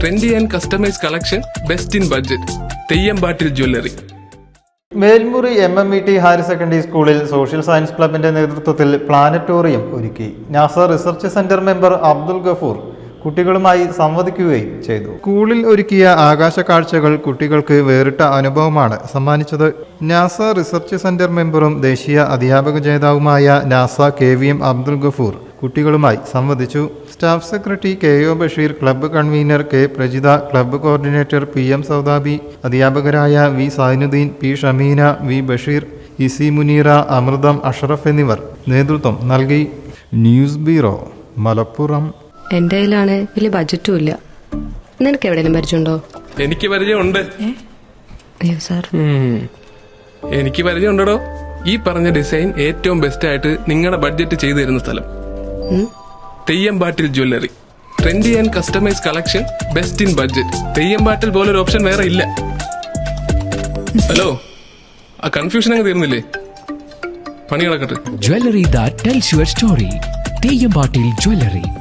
Trendy and customise collection best in budget Theyyampattil jewellery Melmuri M M E T higher secondary സ്കൂളിൽ social science ക്ലബിന്റെ നേതൃത്വത്തിൽ planetarium ഒരുക്കി. NASA research centre member Abdul Gafoor കുട്ടികളുമായി സംവദിക്കുകയും ചെയ്തു. സ്കൂളിൽ ഒരുക്കിയ ആകാശ കാഴ്ചകൾ കുട്ടികൾക്ക് വേറിട്ട അനുഭവമാണ് സമ്മാനിച്ചത്. നാസ റിസർച്ച് സെന്റർ മെമ്പറും ദേശീയ അധ്യാപക ജേതാവുമായ NASA K V M Abdul Gafoor കുട്ടികളുമായി സംവദിച്ചു. Staff secretary K O Basheer club convener K Prajitha club coordinator P M Saudabi അധ്യാപകരായ V Zainuddin P Shameena V Basheer E C Muneera Amritham Ashraf എന്നിവർ നേതൃത്വം നൽകി. News bureau Malappuram. എന്റെ കയ്യിലാണ് വലിയ ബജറ്റും ഇല്ല. നിനക്ക് എവിടെയെങ്കിലും പരിചയമുണ്ടോ? എനിക്ക് പരിചയമുണ്ട്. അയ്യോ സാർ. എനിക്ക് പരിചയമുണ്ടോ ഈ പറഞ്ഞ ഡിസൈൻ ഏറ്റവും ബെസ്റ്റ് ആയിട്ട് നിങ്ങളുടെ ബഡ്ജറ്റ് ചെയ്തു തരുന്ന സ്ഥലം. Theyyampattil jewellery. Trendy and customise collection best in budget Theyyampattil പോലൊരു ഓപ്ഷൻ വേറെ ഇല്ല. ഹലോ? ആ കൺഫ്യൂഷൻ അങ്ങ് തീർന്നില്ലേ? പണി കിടക്കട്ടെ that tells your story Theyyampattil Jewelry.